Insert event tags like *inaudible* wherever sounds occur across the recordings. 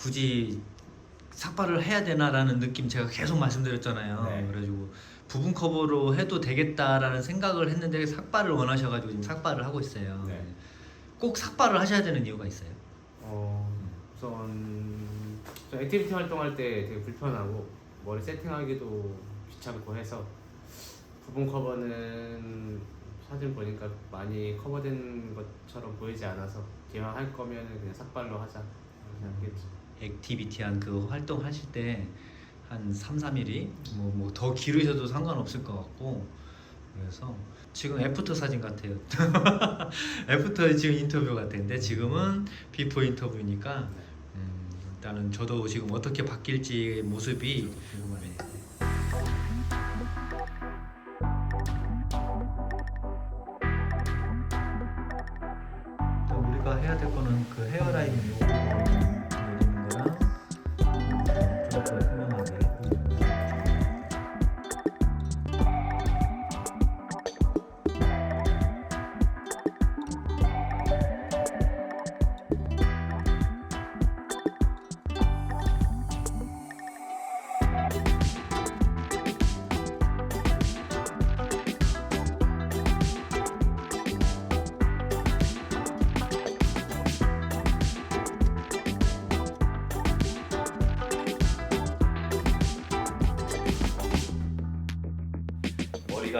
굳이 삭발을 해야 되나라는 느낌 제가 계속 말씀드렸잖아요. 네. 그래가지고 부분 커버로 해도 되겠다라는 생각을 했는데 삭발을 원하셔가지고 지금 삭발을 하고 있어요. 네. 꼭 삭발을 하셔야 되는 이유가 있어요. 어, 우선 저 액티비티 활동할 때 되게 불편하고 머리 세팅하기도 귀찮고 해서 부분 커버는 사진 보니까 많이 커버된 것처럼 보이지 않아서 기왕 할 거면 그냥 삭발로 하자 생각했죠. 액티비티한 그 활동 하실 때 한 3, 4mm 뭐뭐더 기르셔도 상관없을 것 같고 그래서 지금 애프터 사진 같아요. *laughs* 애프터 지금 인터뷰 같은데 지금은 비포 인터뷰니까 음, 일단은 저도 지금 어떻게 바뀔지 모습이 궁금하네요. 우리가 해야 될 거는 그 헤어라인 요거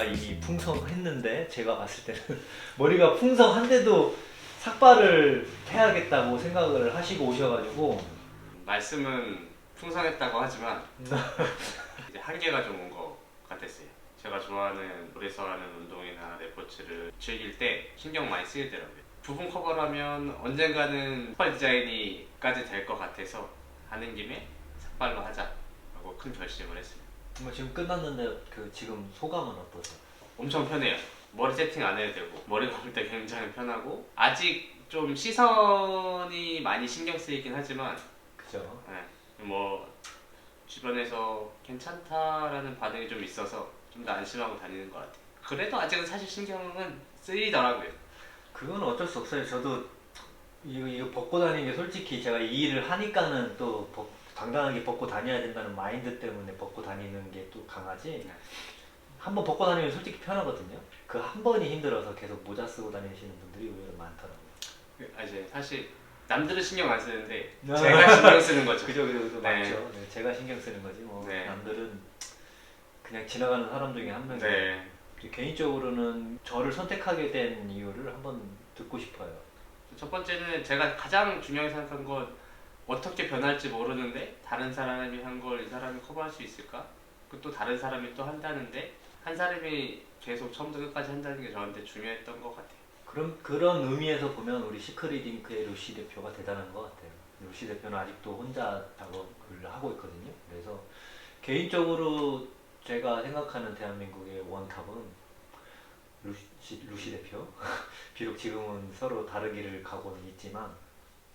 머리가 이미 풍성했는데 제가 봤을 때는 *laughs* 머리가 풍성한데도 삭발을 해야겠다고 생각을 하시고 오셔가지고 말씀은 풍성했다고 하지만 *laughs* 이제 한계가 좀 온 것 같았어요. 제가 좋아하는 물에서 하는 운동이나 레포츠를 즐길 때 신경 많이 쓰이더라고요. 부분 커버라면 언젠가는 삭발 디자인이까지 될 것 같아서 하는 김에 삭발로 하자라고 큰 결심을 했어 요. 뭐 지금 끝났는데 그 지금 소감은 어떠세요? 엄청 편해요. 머리 세팅 안 해도 되고 머리 감을 때 굉장히 편하고 아직 좀 시선이 많이 신경 쓰이긴 하지만 그죠? 네, 뭐 주변에서 괜찮다라는 반응이 좀 있어서 좀 더 안심하고 다니는 것 같아요. 그래도 아직은 사실 신경은 쓰이더라고요. 그건 어쩔 수 없어요. 저도 이거, 이거 벗고 다니는 게 솔직히 제가 이 일을 하니까는 또 벗- 당당하게 벗고 다녀야 된다는 마인드 때문에 벗고 다니는 게 또 강하지. 네. 한번 벗고 다니면 솔직히 편하거든요. 그 한 번이 힘들어서 계속 모자 쓰고 다니시는 분들이 의외로 많더라고요. 아, 이제 사실 남들은 신경 안 쓰는데 네. 제가 신경 쓰는 거죠. 그죠, 그죠, 그죠. 네. 맞죠. 네, 제가 신경 쓰는 거지. 뭐 네. 남들은 그냥 지나가는 사람 중에 한 명이에요. 네. 개인적으로는 저를 선택하게 된 이유를 한번 듣고 싶어요. 첫 번째는 제가 가장 중요하게 생각한 건 어떻게 변할지 모르는데 다른 사람이 한 걸 이 사람이 커버할 수 있을까? 그또 다른 사람이 또 한다는데 한 사람이 계속 처음부터 끝까지 한다는 게 저한테 중요했던 것 같아요. 그런 그런 의미에서 보면 우리 시크리딩크의 루시 대표가 대단한 것 같아요. 루시 대표는 아직도 혼자 작업을 하고 있거든요. 그래서 개인적으로 제가 생각하는 대한민국의 원탑은 루시, 루시 대표. *laughs* 비록 지금은 서로 다른 길을 가고는 있지만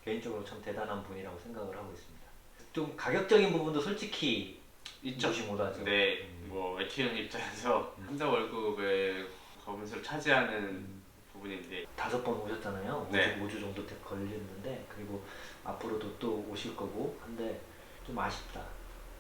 개인적으로 참 대단한 분이라고 생각을 하고 있습니다. 좀 가격적인 부분도 솔직히 있죠. 무시 못하죠. 네, 음. 뭐 에키형 입장에서 한달 월급의 거문수를 차지하는 부분인데 다섯 번 오셨잖아요. 네. 5주 정도 돼- 걸렸는데 그리고 앞으로도 또 오실 거고 한데 좀 아쉽다.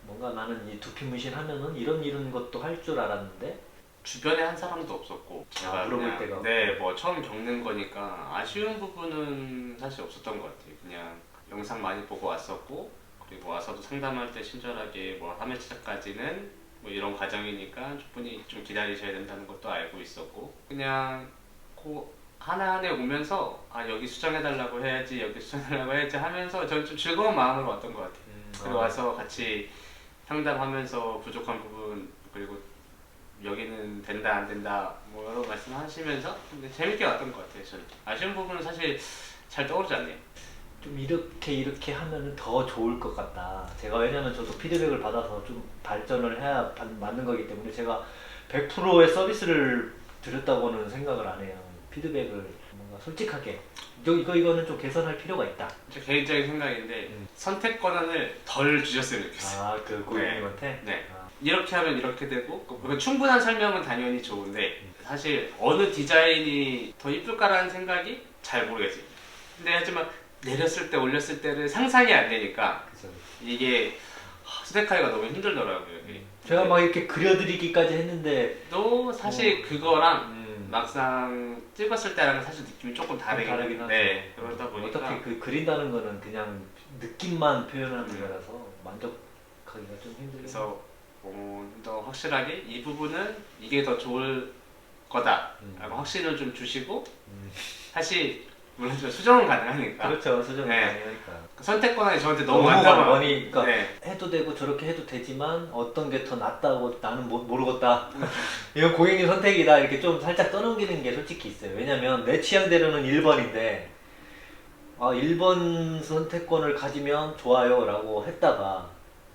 뭔가 나는 이 두피 문신 하면은 이런 이런 것도 할 줄 알았는데 주변에 한 사람도 없었고 제가 아, 물어볼 그냥 데가 네, 뭐 처음 겪는 거니까 아쉬운 부분은 사실 없었던 것 같아요. 그냥 영상 많이 보고 왔었고 그리고 와서도 상담할 때 친절하게 뭐 3회차까지는 뭐 이런 과정이니까 충분히 좀 기다리셔야 된다는 것도 알고 있었고 그냥 그 하나하나 오면서 아 여기 수정해달라고 해야지 여기 수정해달라고 해야지 하면서 저는 좀 즐거운 마음으로 왔던 것 같아요. 음, 그리고 와서 같이 상담하면서 부족한 부분 그리고 여기는 된다 안 된다 뭐 여러 말씀하시면서 근데 재밌게 왔던 것 같아요 저는 아쉬운 부분은 사실 잘 떠오르지 않네요 좀 이렇게 이렇게 하면은 더 좋을 것 같다. 제가 왜냐면 저도 피드백을 받아서 좀 발전을 해야 받- 맞는 거기 때문에 제가 100%의 서비스를 드렸다고는 생각을 안 해요. 피드백을 뭔가 솔직하게 이거 이거 이거는 좀 개선할 필요가 있다. 제 개인적인 생각인데 음. 선택 권한을 덜 주셨으면 좋겠어요 아그 고객님한테. 네. 아, 이렇게 하면 이렇게 되고 그 충분한 설명은 당연히 좋은데 사실 어느 디자인이 더 이쁠까라는 생각이 잘 모르겠어요 근데 하지만 내렸을 때 올렸을 때를 상상이 안 되니까 그죠. 이게 수색하기가 너무 힘들더라고요. 이게. 제가 막 이렇게 그려드리기까지 했는데 또 사실 그거랑 음, 막상 찍었을 때랑 사실 느낌이 조금 다르긴 다르긴 하죠. 네, 그러다 보니까 어떻게 그 그린다는 거는 그냥 느낌만 표현하는 음. 거라서 만족하기가 좀 힘들긴 그래서 어, 더 확실하게 이 부분은 이게 더 좋을 거다라고 음. 확신을 좀 주시고 음. 사실 물론 좀 수정은 가능하니까 그렇죠 수정이 네. 가능하니까 선택권이 저한테 너무, 많다고 많이, 그러니까 네. 해도 되고 저렇게 해도 되지만 어떤 게 더 낫다고 나는 모, 모르겠다 *laughs* 이건 고객님 선택이다 이렇게 좀 살짝 떠넘기는 게 솔직히 있어요 왜냐면 내 취향대로는 1번인데 아 1번 선택권을 가지면 좋아요 라고 했다가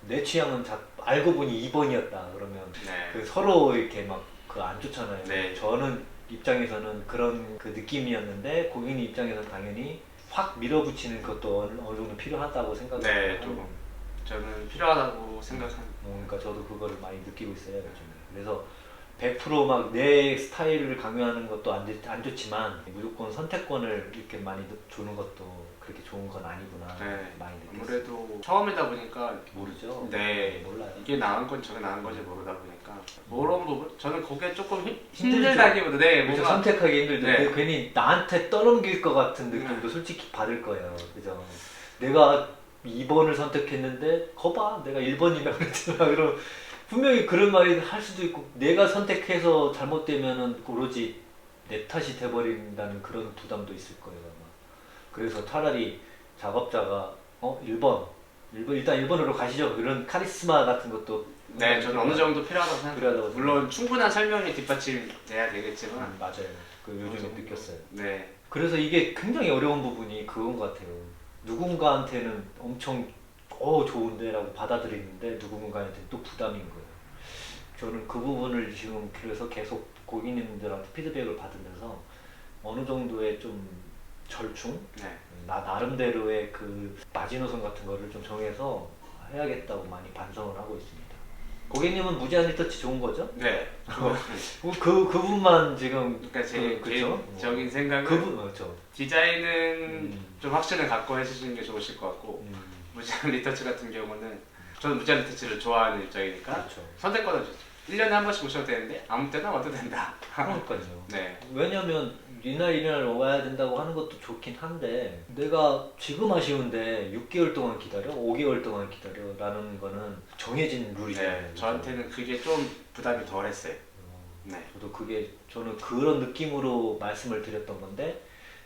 내 취향은 자, 알고 보니 2번이었다 그러면 네. 그 서로 이렇게 막 그 안 좋잖아요. 네. 저는 입장에서는 그런 그 느낌이었는데 고객님 입장에서는 당연히 확 밀어붙이는 것도 어느, 어느 정도 필요하다고 생각해요. 네, 좀. 저는 필요하다고 생각합니다. 어, 그러니까 저도 그거를 많이 느끼고 있어요 요즘에. 그래서 100%막 내 스타일을 강요하는 것도 안, 좋- 안 좋지만 무조건 선택권을 이렇게 많이 주는 것도 그렇게 좋은 건 아니구나 네. 많이 느꼈어요. 아무래도 처음이다 보니까 모르죠. 네. 몰라요. 이게 나은 건 저게 나은 건지 모르다 보니까 그런 부분 저는 그게 조금 힘, 힘들죠. 힘들다기보다 네. 뭔가 선택하기 힘들죠. 네. 그 괜히 나한테 떠넘길 것 같은 느낌도 솔직히 받을 거예요. 그죠? 내가 2번을 선택했는데 거봐 내가 1번이라고 그랬잖아. *laughs* 그럼 분명히 그런 말이 할 수도 있고 내가 선택해서 잘못되면은 오로지 내 탓이 돼버린다는 그런 부담도 있을 거예요. 그래서 차라리 작업자가 어 1번 1번 일단 1번으로 가시죠. 이런 카리스마 같은 것도 네 저는 어느 정도 필요하다고 생각해요. 필요하다고 물론 충분한 설명이 뒷받침돼야 되겠지만 음, 맞아요. 그 요즘에 정도. 느꼈어요. 네 그래서 이게 굉장히 어려운 부분이 그건 것 같아요. 누군가한테는 엄청 어 좋은데라고 받아들이는데 누군가한테는 또 부담인 거예요. 저는 그 부분을 지금 그래서 계속 고객님들한테 피드백을 받으면서 어느 정도의 좀 절충, 네. 나 나름대로의 그 마지노선 같은 거를 좀 정해서 해야겠다고 많이 반성을 하고 있습니다. 고객님은 무제한 리터치 좋은 거죠? 네. 그, 그 그분만 지금 그러니까 제 그- 그쵸? 개인적인 생각은 그분 그렇죠. 디자인은 음. 좀 확신을 갖고 해주시는 게 좋으실 것 같고 음, 무제한 리터치 같은 경우는 저는 무제한 리터치를 좋아하는 입장이니까 그렇죠. 선택권을 주죠 1년에 한 번씩 오셔도 되는데 아무 때나 와도 된다 그러니까요. *laughs* 네 왜냐면 이날 이날 와야 된다고 하는 것도 좋긴 한데 내가 지금 아쉬운데 6개월 동안 기다려, 5개월 동안 기다려 라는 거는 정해진 룰이잖아요. 네, 저한테는 그게 좀 부담이 덜했어요 어, 네. 저도 그게 저는 그런 느낌으로 말씀을 드렸던 건데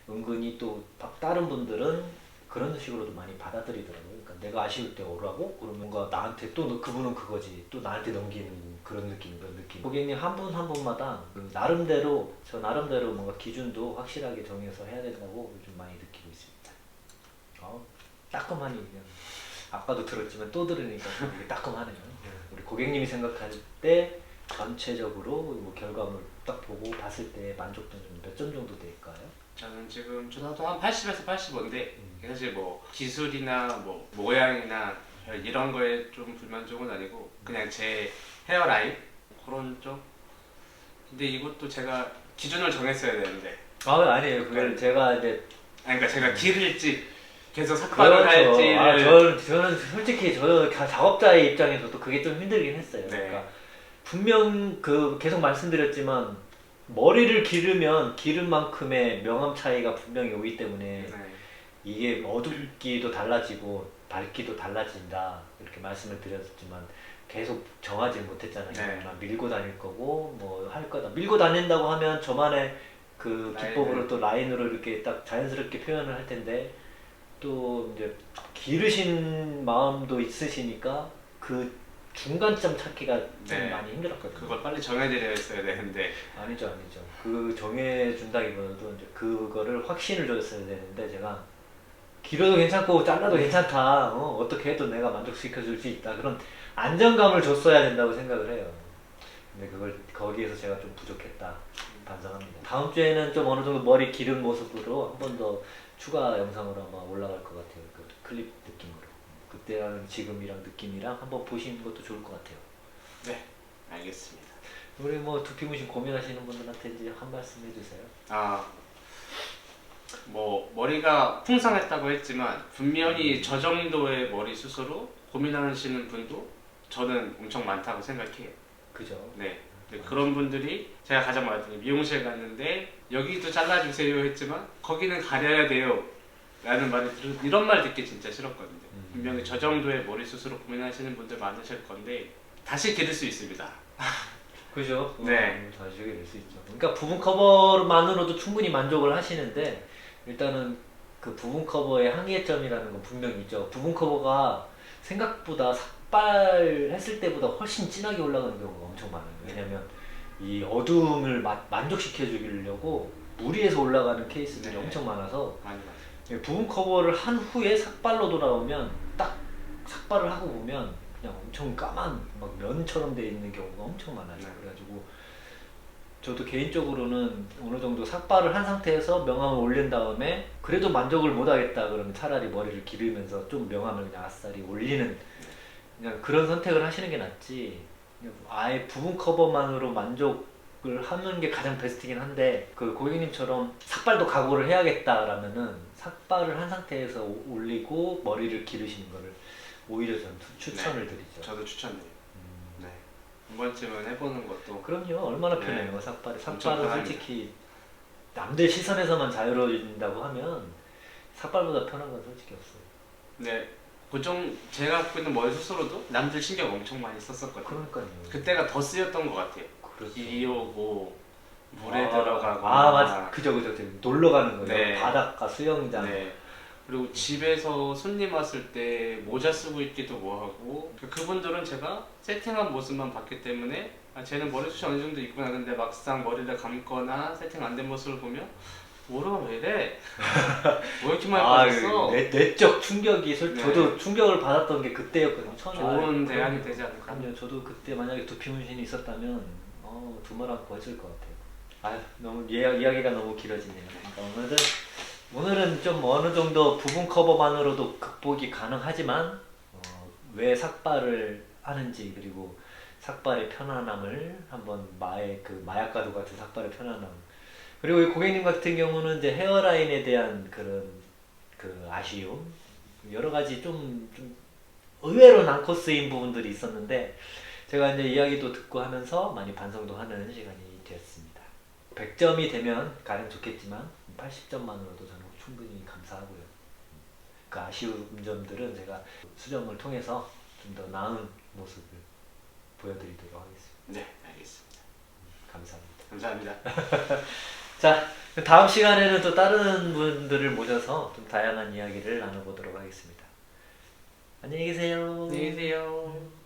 은근히 또 바- 다른 분들은 그런 식으로도 많이 받아들이더라고요. 내가 아쉬울 때 오라고 그러면 뭔가 나한테 또 너- 그분은 그거지 또 나한테 넘기는 그런 느낌 그런 느낌. 고객님 한 분 한 분마다 그 나름대로 저 나름대로 뭔가 기준도 확실하게 정해서 해야 된다고 요즘 많이 느끼고 있습니다. 어, 따끔하니 그냥 아까도 들었지만 또 들으니까 좀 이게 따끔하네요. 우리 고객님이 생각할 때 전체적으로 뭐 결과물 딱 보고 봤을 때 만족도는 몇 점 정도 될까요? 저는 지금 저도 한 80에서 85인데 음. 사실 뭐 기술이나 뭐 모양이나 별 이런 거에 좀 불만족은 아니고 그냥 제 헤어라인 그런 쪽 근데 이것도 제가 기준을 정했어야 되는데 아 아니에요. 그걸 제가 이제 아니 그러니까 제가 길을지 계속 삭발을 할지를 아, 저, 저는 솔직히 저 가- 작업자의 입장에서도 그게 좀 힘들긴 했어요. 네. 그러니까 분명 그 계속 말씀드렸지만 머리를 기르면 기른 만큼의 명암 차이가 분명히 오기 때문에 네. 이게 어둡기도 달라지고 밝기도 달라진다 이렇게 말씀을 드렸지만 계속 정하지 못했잖아요. 네. 막 밀고 다닐 거고 뭐 할 거다. 밀고 다닌다고 하면 저만의 그 기법으로 라인을. 또 라인으로 이렇게 딱 자연스럽게 표현을 할 텐데 또 이제 기르신 마음도 있으시니까 그 중간점 찾기가 좀 네. 많이 힘들었거든요. 그걸 빨리 정해드려야 했어야 되는데 아니죠, 아니죠. 그 정해준다기보다도 이제 그거를 확신을 줬어야 되는데 제가 길어도 괜찮고 잘라도 괜찮다. 어, 어떻게 해도 내가 만족시켜줄 수 있다. 그런 안정감을 줬어야 된다고 생각을 해요. 근데 그걸 거기에서 제가 좀 부족했다 반성합니다. 다음 주에는 좀 어느 정도 머리 기른 모습으로 한 번 더 추가 영상으로 아마 올라갈 것 같아요. 그 클립 느낌으로. 그때랑 지금이랑 느낌이랑 한번 보시는 것도 좋을 것 같아요. 네 알겠습니다 우리 뭐 두피 무신 고민하시는 분들한테 이제 한 말씀 해주세요. 아 뭐 머리가 풍성했다고 했지만 분명히 저 정도의 머리 수술로 고민하시는 분도 저는 엄청 많다고 생각해요. 그죠? 네. 근데 그런 분들이 제가 가장 많았던 게 미용실 갔는데 여기도 잘라주세요 했지만 거기는 가려야 돼요. 라는 말을 들 이런 말 듣기 진짜 싫었거든요. 음. 분명히 저 정도의 머리 수술로 고민하시는 분들 많으실 건데 다시 기를 수 있습니다. *laughs* 그죠? 네. 어, 다시 될수 있죠. 그러니까 부분 커버만으로도 충분히 만족을 하시는데 일단은 그 부분 커버의 한계점이라는 건 분명히 있죠. 부분 커버가 생각보다 삭발 했을 때보다 훨씬 진하게 올라가는 경우가 엄청 많아요. 왜냐면 이 마- 만족시켜 주려고 무리해서 올라가는 케이스들이 네. 엄청 많아서 많이 많이. 예, 부분 커버를 한 후에 삭발로 돌아오면 딱 삭발을 하고 보면 그냥 엄청 까만 막 면처럼 돼 있는 경우가 엄청 많아요. 네. 그래가지고 저도 개인적으로는 어느 정도 삭발을 한 상태에서 명암을 올린 다음에 그래도 만족을 못 하겠다 그러면 차라리 머리를 기르면서 좀 명암을 그냥 아싸리 올리는 그냥 그런 선택을 하시는 게 낫지 아예 부분 커버만으로 만족 을 하는 게 가장 베스트긴 한데 그 고객님처럼 삭발도 각오를 해야겠다라면은 삭발을 한 상태에서 오- 올리고 머리를 기르시는 거를 오히려 저는 추- 추천을 드리죠. 저도 추천해요. 음. 네. 한 번쯤은 해보는 것도 그럼요. 얼마나 네. 편해요. 삭발이. 엄청 삭발은 편합니다. 솔직히 남들 시선에서만 자유로워진다고 하면 삭발보다 편한 건 솔직히 없어요. 네. 고정 제가 갖고 있는 머리 수술로도 남들 신경 엄청 많이 썼었거든요. 그러니까요. 그때가 더 쓰였던 것 같아요. 그렇죠. 비 오고 물에 아, 들어가고 아 맞아. 그죠 그죠. 놀러 가는 거죠. 네. 바닷가 수영장. 네. 그리고 집에서 손님 왔을 때 모자 쓰고 있기도 뭐하고 그분들은 제가 세팅한 모습만 봤기 때문에 아, 쟤는 머리숱이 어느 정도 있구나 근데 막상 머리를 감거나 세팅 안 된 모습을 보면 머리가 왜 이래? 왜 이렇게 많이 아, 빠졌어? 내, 내적 충격이 솔- 네. 저도 충격을 받았던 게 그때였거든요. 처음에 좋은 아, 대안이. 되지 않을까? 그럼요. 저도 그때 만약에 두피 문신이 있었다면 어, 두말 안고 했을 것 같아요. 아 너무 이야, 이야기가 너무 길어지네요. 그러니까 오늘은 오늘은 좀 어느 정도 부분 커버만으로도 극복이 가능하지만 어, 왜 삭발을 하는지 그리고 삭발의 편안함을 한번 마의 그 마약과도 같은 삭발의 편안함 그리고 이 고객님 같은 경우는 이제 헤어라인에 대한 그런 그 아쉬움 여러 가지 좀, 좀 의외로 난코스인 부분들이 있었는데 제가 이제 이야기도 듣고 하면서 많이 반성도 하는 시간이 되었습니다. 100점이 되면 가장 좋겠지만 80점만으로도 저는 충분히 감사하고요. 그 아쉬운 점들은 제가 수정을 통해서 좀 더 나은 모습을 보여드리도록 하겠습니다. 네, 알겠습니다. 감사합니다. 감사합니다. *laughs* 자, 다음 시간에는 또 다른 분들을 모셔서 좀 다양한 이야기를 나눠보도록 하겠습니다. 안녕히 계세요. 안녕히 계세요.